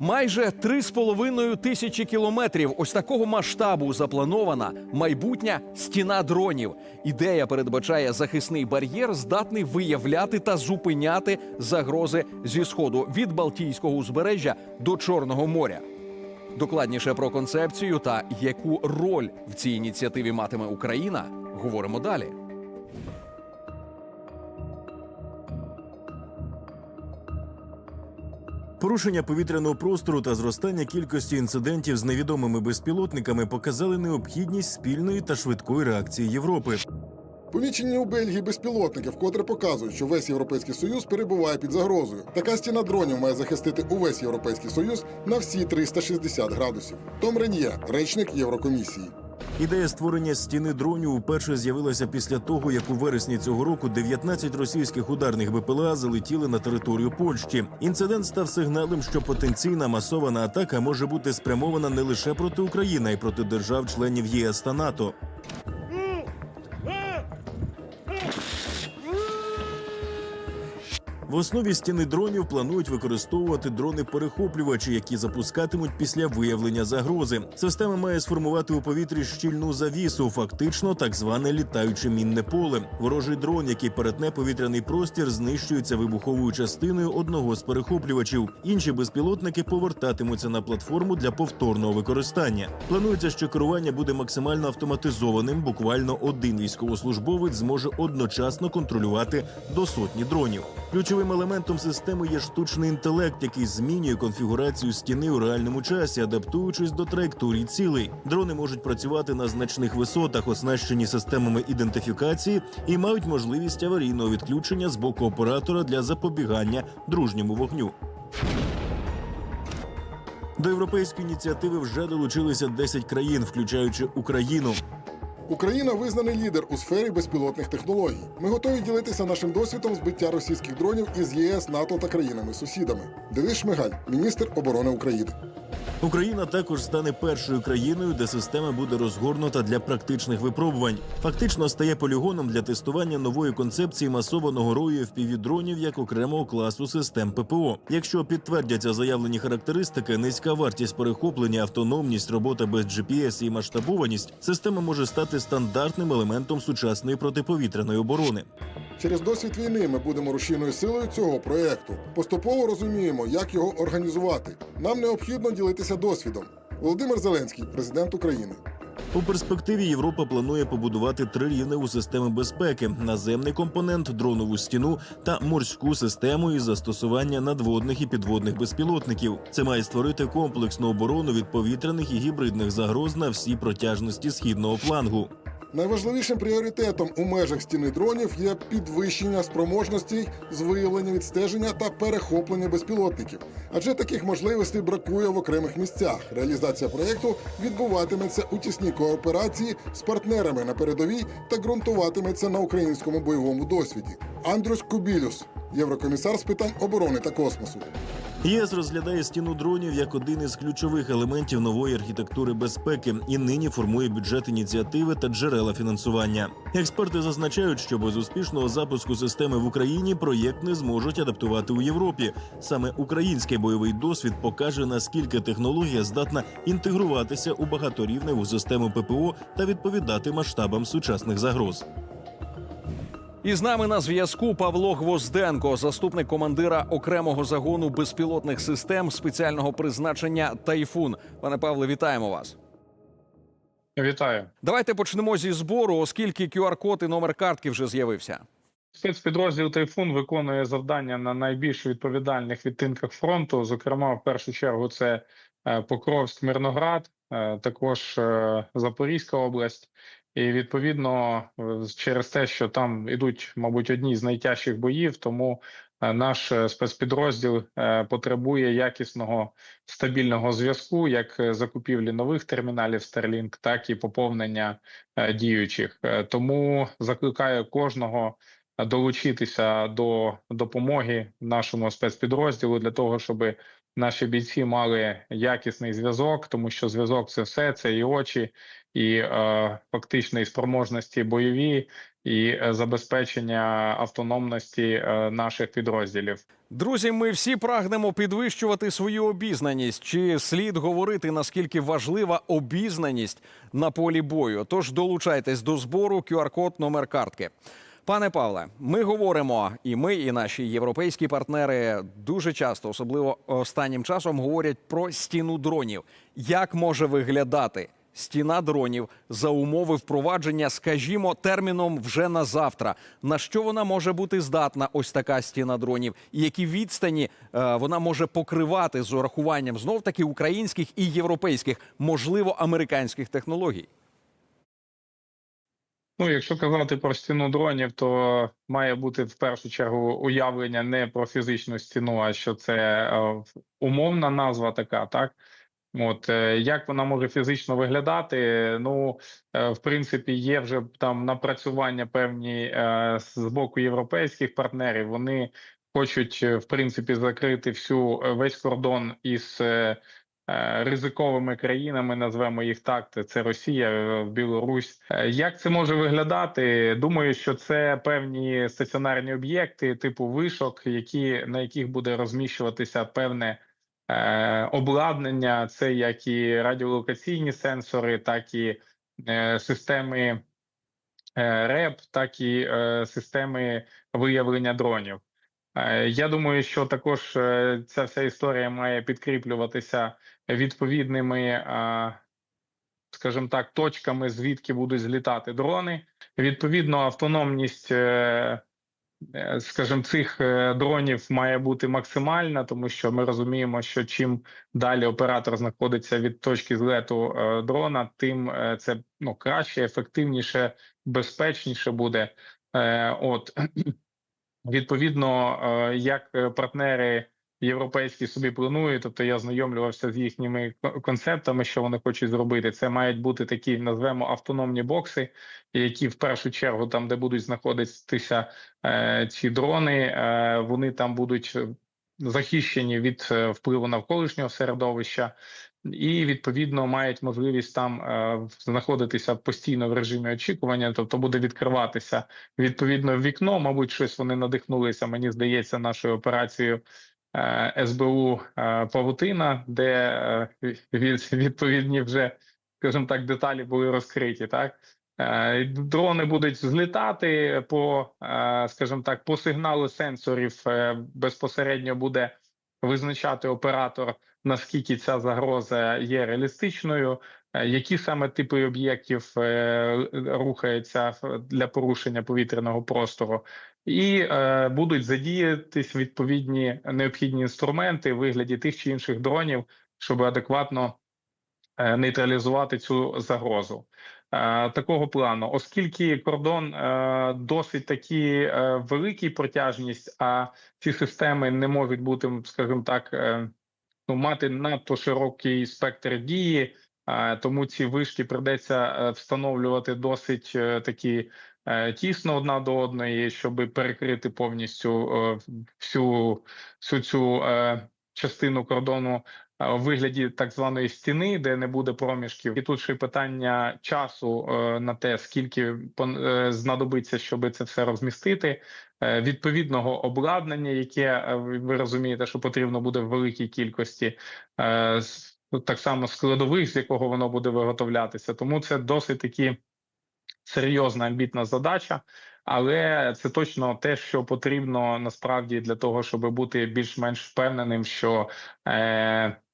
Майже 3,5 тисячі кілометрів. Ось такого масштабу запланована майбутня стіна дронів. Ідея передбачає захисний бар'єр, здатний виявляти та зупиняти загрози зі сходу від Балтійського узбережжя до Чорного моря. Докладніше про концепцію та яку роль в цій ініціативі матиме Україна, говоримо далі. Порушення повітряного простору та зростання кількості інцидентів з невідомими безпілотниками показали необхідність спільної та швидкої реакції Європи. Помічені у Бельгії безпілотники вкотре показують, що весь європейський союз перебуває під загрозою. Така стіна дронів має захистити увесь європейський союз на всі 360 градусів. Том Рен'є, речник Єврокомісії. Ідея створення стіни дронів уперше з'явилася після того, як у вересні цього року 19 російських ударних БПЛА залетіли на територію Польщі. Інцидент став сигналом, що потенційна масована атака може бути спрямована не лише проти України, а й проти держав-членів ЄС та НАТО. В основі стіни дронів планують використовувати дрони-перехоплювачі, які запускатимуть після виявлення загрози. Система має сформувати у повітрі щільну завісу, фактично так зване літаюче мінне поле. Ворожий дрон, який перетне повітряний простір, знищується вибуховою частиною одного з перехоплювачів. Інші безпілотники повертатимуться на платформу для повторного використання. Планується, що керування буде максимально автоматизованим. Буквально один військовослужбовець зможе одночасно контролювати до сотні дронів. Ключовим елементом системи є штучний інтелект, який змінює конфігурацію стіни у реальному часі, адаптуючись до траєкторій цілей. Дрони можуть працювати на значних висотах, оснащені системами ідентифікації і мають можливість аварійного відключення з боку оператора для запобігання дружньому вогню. До європейської ініціативи вже долучилися 10 країн, включаючи Україну. Україна визнаний лідер у сфері безпілотних технологій. Ми готові ділитися нашим досвідом збиття російських дронів із ЄС, НАТО та країнами-сусідами. Денис Шмигаль, міністр оборони України. Україна також стане першою країною, де система буде розгорнута для практичних випробувань. Фактично стає полігоном для тестування нової концепції масованого рою FPV-дронів як окремого класу систем ППО. Якщо підтвердяться заявлені характеристики, низька вартість перехоплення, автономність, робота без GPS і масштабованість, система може стати стандартним елементом сучасної протиповітряної оборони. Через досвід війни ми будемо рушійною силою цього проєкту. Поступово розуміємо, як його організувати. Нам необхідно ділитися досвідом. Володимир Зеленський, президент України. У перспективі Європа планує побудувати три рівни у системи безпеки: наземний компонент, дронову стіну та морську систему із застосування надводних і підводних безпілотників. Це має створити комплексну оборону від повітряних і гібридних загроз на всій протяжності східного флангу. Найважливішим пріоритетом у межах стіни дронів є підвищення спроможностей з виявлення відстеження та перехоплення безпілотників. Адже таких можливостей бракує в окремих місцях. Реалізація проєкту відбуватиметься у тісній кооперації з партнерами на передовій та ґрунтуватиметься на українському бойовому досвіді. Андрюс Кубілюс, єврокомісар з питань оборони та космосу. ЄС розглядає стіну дронів як один із ключових елементів нової архітектури безпеки і нині формує бюджет ініціативи та джерела фінансування. Експерти зазначають, що без успішного запуску системи в Україні проєкт не зможуть адаптувати у Європі. Саме український бойовий досвід покаже наскільки технологія здатна інтегруватися у багаторівневу систему ППО та відповідати масштабам сучасних загроз. І з нами на зв'язку Павло Гвозденко, заступник командира окремого загону безпілотних систем спеціального призначення Тайфун. Пане Павле, вітаємо вас. Вітаю. Давайте почнемо зі збору, оскільки QR-код і номер картки вже з'явився. Спецпідрозділ Тайфун виконує завдання на найбільш відповідальних відтинках фронту. Зокрема, в першу чергу, це е, Покровськ, Мирноград, е, також е, Запорізька область. І відповідно, е, через те, що там ідуть, мабуть, одні з найтяжчих боїв, тому е, наш е, спецпідрозділ потребує якісного стабільного зв'язку, як закупівлі нових терміналів Starlink, так і поповнення діючих. Тому закликаю кожного долучитися до допомоги нашому спецпідрозділу для того, щоб наші бійці мали якісний зв'язок, тому що зв'язок це все, це і очі, і е, фактично спроможності бойові, і е, забезпечення автономності е, наших підрозділів. Друзі, ми всі прагнемо підвищувати свою обізнаність. Чи слід говорити наскільки важлива обізнаність на полі бою? Тож долучайтесь до збору QR-код номер картки. Пане Павле, ми говоримо, і ми, і наші європейські партнери дуже часто, особливо останнім часом, говорять про стіну дронів. Як може виглядати стіна дронів за умови впровадження, скажімо, терміном вже на завтра? На що вона може бути здатна? Ось така стіна дронів, і які відстані е, вона може покривати з урахуванням знов таки українських і європейських, можливо, американських технологій? Ну, якщо казати про стіну дронів, то має бути в першу чергу уявлення не про фізичну стіну, а що це е, умовна назва така, так? От е, як вона може фізично виглядати? Ну, е, в принципі, є вже там напрацювання певні з боку європейських партнерів. Вони хочуть, в принципі, закрити всю весь кордон із ризиковими країнами, назвемо їх так. це- Росія, е, Білорусь. Е, Як це може виглядати? Думаю, що це певні стаціонарні об'єкти, типу вишок, які на яких буде розміщуватися певне. Е, обладнання це як і радіолокаційні сенсори, так і е, системи е, РЕП, так і е, системи виявлення дронів. Е, Я думаю, що також е, ця вся історія має підкріплюватися відповідними, е, скажімо так, точками, звідки будуть злітати дрони. Відповідно, автономність. Скажімо, цих дронів має бути максимальна, тому що ми розуміємо, що чим далі оператор знаходиться від точки злету дрона, тим це ну краще, ефективніше, безпечніше буде. От відповідно, е, як е, партнери європейські собі планують, тобто я знайомлювався з їхніми концептами, що вони хочуть зробити. Це мають бути такі, назвемо автономні бокси, які в першу чергу, там де будуть знаходитися е, ці дрони, вони там будуть захищені від впливу навколишнього середовища. І відповідно мають можливість там е, знаходитися постійно в режимі очікування, тобто буде відкриватися відповідно вікно. Мабуть, щось вони надихнулися. Мені здається, нашою операцією е, СБУ е, Павутина, де е, від, відповідні вже, скажімо так, деталі були розкриті. Так Е, дрони будуть злітати по, е, скажімо так, по сигналу сенсорів е, безпосередньо буде визначати оператор наскільки ця загроза є реалістичною, е, які саме типи об'єктів е, рухаються для порушення повітряного простору, і е, будуть задіятись відповідні необхідні інструменти в вигляді тих чи інших дронів, щоб адекватно нейтралізувати цю загрозу. Такого плану, оскільки кордон досить такі е, великий протяжність, а ці системи не можуть бути, скажімо так, ну, мати надто широкий спектр дії, тому ці вишки придеться е, встановлювати досить е, такі е, тісно одна до одної, щоб перекрити повністю всю, всю цю частину кордону. Е, У вигляді так званої стіни, де не буде проміжків, і тут ще питання часу е, на те, скільки е, знадобиться, щоб це все розмістити. Відповідного обладнання, яке ви розумієте, що потрібно буде в великій кількості, е, так само складових, з якого воно буде виготовлятися. Тому це досить таки серйозна амбітна задача, але це точно те, що потрібно насправді для того, щоб бути більш-менш впевненим, що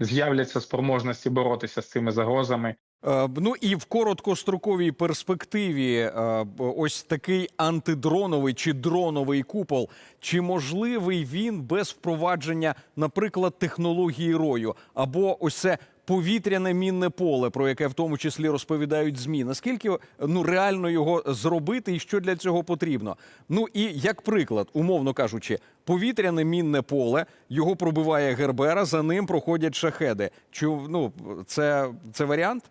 з'являться спроможності боротися з цими загрозами. Е, Ну і в короткостроковій перспективі е, ось такий антидроновий чи дроновий купол. Чи можливий він без впровадження, наприклад, технології рою або ось це повітряне мінне поле, про яке в тому числі розповідають змі? Наскільки ну реально його зробити, і що для цього потрібно? Ну і як приклад, умовно кажучи, повітряне мінне поле його пробиває Гербера, за ним проходять шахеди. Чи ну це, це варіант?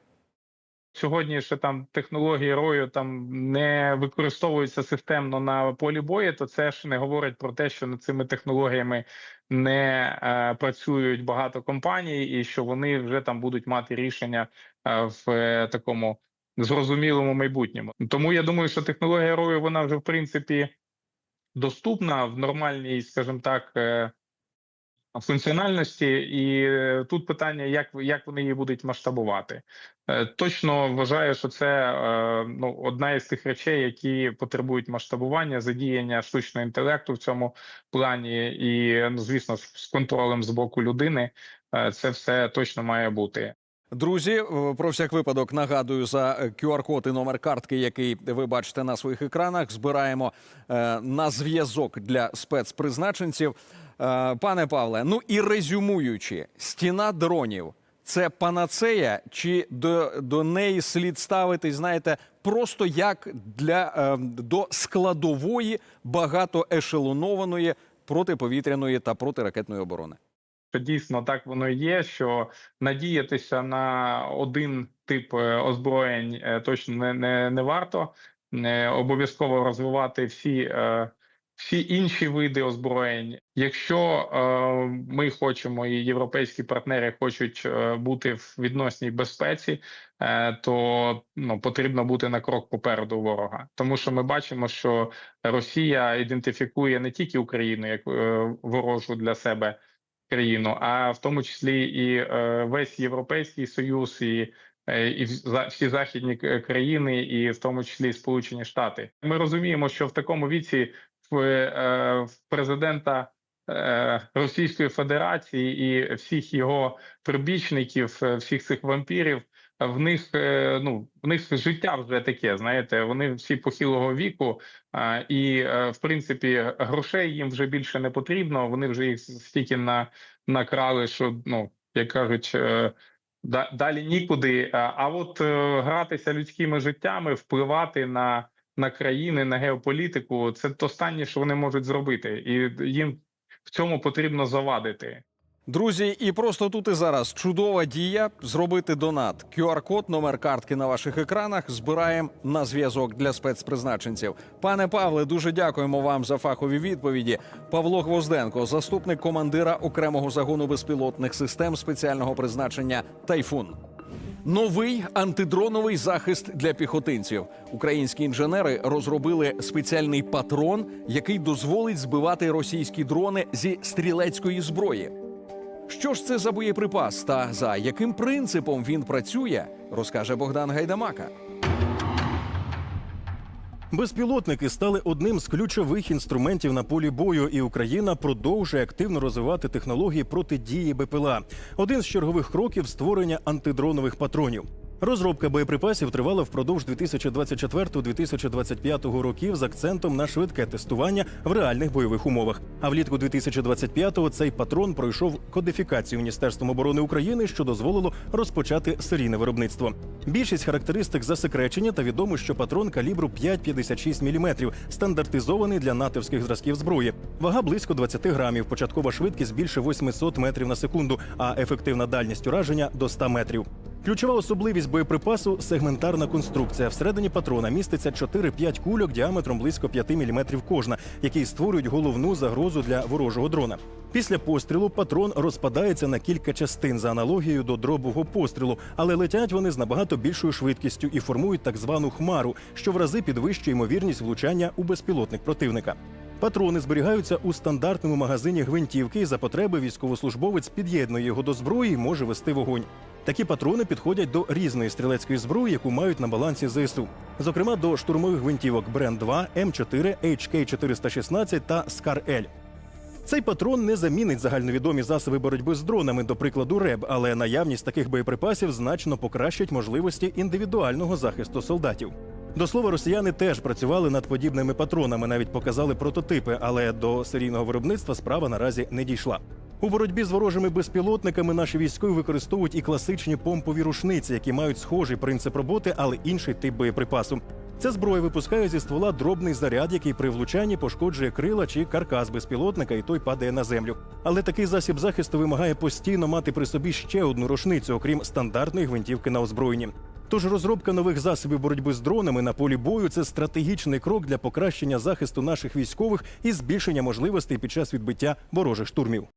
Сьогодні ще там технології рою там не використовуються системно на полі бою, то це ж не говорить про те, що над цими технологіями не е, працюють багато компаній, і що вони вже там будуть мати рішення е, в е, такому зрозумілому майбутньому. Тому я думаю, що технологія рою вона вже в принципі доступна в нормальній, скажімо так, е, функціональності, і е, тут питання, як як вони її будуть масштабувати. Е, Точно вважаю, що це ну одна із тих речей, які потребують масштабування, задіяння штучного інтелекту в цьому плані, і ну звісно, з контролем з боку людини. Це все точно має бути. Друзі, е, про всяк випадок нагадую за е, QR-код і номер картки, який ви бачите на своїх екранах. Збираємо е, на зв'язок для спецпризначенців. Е, пане Павле, ну і резюмуючи, стіна дронів це панацея, чи до, до неї слід ставитись, знаєте, просто як для е, до складової багатоешелонованої протиповітряної та протиракетної оборони? Що дійсно так воно є, що надіятися на один тип е, озброєнь е, точно не, не, не варто. Не обов'язково розвивати всі, е, всі інші види озброєнь. Якщо е, ми хочемо, і європейські партнери хочуть е, бути в відносній безпеці, е, то ну, потрібно бути на крок попереду ворога, тому що ми бачимо, що Росія ідентифікує не тільки Україну як е, ворожу для себе країну, а в тому числі і е, весь європейський союз, і, е, і всі західні країни, і в тому числі Сполучені Штати. Ми розуміємо, що в такому віці в, е, президента. е, Російської Федерації і всіх його прибічників, е, всіх цих вампірів, е, в них е, ну в них життя вже таке. Знаєте, вони всі похилого віку, і е, в принципі грошей їм вже більше не потрібно. Вони вже їх стільки на накрали, що ну як кажуть. е, Далі нікуди, А- от гратися людськими життями, впливати на, на країни, на геополітику це останнє, що вони можуть зробити, і їм в цьому потрібно завадити. Друзі, і просто тут і зараз чудова дія зробити донат. QR-код, номер картки на ваших екранах. Збираємо на зв'язок для спецпризначенців. Пане Павле, дуже дякуємо вам за фахові відповіді. Павло Гвозденко, заступник командира окремого загону безпілотних систем спеціального призначення Тайфун. Новий антидроновий захист для піхотинців. Українські інженери розробили спеціальний патрон, який дозволить збивати російські дрони зі стрілецької зброї. Що ж це за боєприпас та за яким принципом він працює, розкаже Богдан Гайдамака. Безпілотники стали одним з ключових інструментів на полі бою, і Україна продовжує активно розвивати технології протидії БПЛА. Один з чергових кроків створення антидронових патронів. Розробка боєприпасів тривала впродовж 2024-2025 років з акцентом на швидке тестування в реальних бойових умовах. А влітку 2025-го цей патрон пройшов кодифікацію Міністерством оборони України, що дозволило розпочати серійне виробництво. Більшість характеристик засекречені та відомо, що патрон калібру 5,56 мм, стандартизований для натовських зразків зброї. Вага близько 20 грамів, початкова швидкість більше 800 метрів на секунду, а ефективна дальність ураження до 100 метрів. Ключова особливість боєприпасу сегментарна конструкція. Всередині патрона міститься 4-5 кульок діаметром близько 5 мм кожна, які створюють головну загрозу для ворожого дрона. Після пострілу патрон розпадається на кілька частин за аналогією до дробового пострілу, але летять вони з набагато більшою швидкістю і формують так звану хмару, що в рази підвищує ймовірність влучання у безпілотник противника. Патрони зберігаються у стандартному магазині гвинтівки, і за потреби військовослужбовець під'єднує його до зброї і може вести вогонь. Такі патрони підходять до різної стрілецької зброї, яку мають на балансі ЗСУ, зокрема до штурмових гвинтівок Бренд 2, М4, HK416 та Скар Л. Цей патрон не замінить загальновідомі засоби боротьби з дронами, до прикладу РЕБ, але наявність таких боєприпасів значно покращить можливості індивідуального захисту солдатів. До слова, росіяни теж працювали над подібними патронами, навіть показали прототипи, але до серійного виробництва справа наразі не дійшла. У боротьбі з ворожими безпілотниками наші військові використовують і класичні помпові рушниці, які мають схожий принцип роботи, але інший тип боєприпасу. Ця зброя випускає зі ствола дробний заряд, який при влучанні пошкоджує крила чи каркас безпілотника, і той падає на землю. Але такий засіб захисту вимагає постійно мати при собі ще одну рушницю, окрім стандартної гвинтівки на озброєнні. Тож розробка нових засобів боротьби з дронами на полі бою це стратегічний крок для покращення захисту наших військових і збільшення можливостей під час відбиття ворожих штурмів.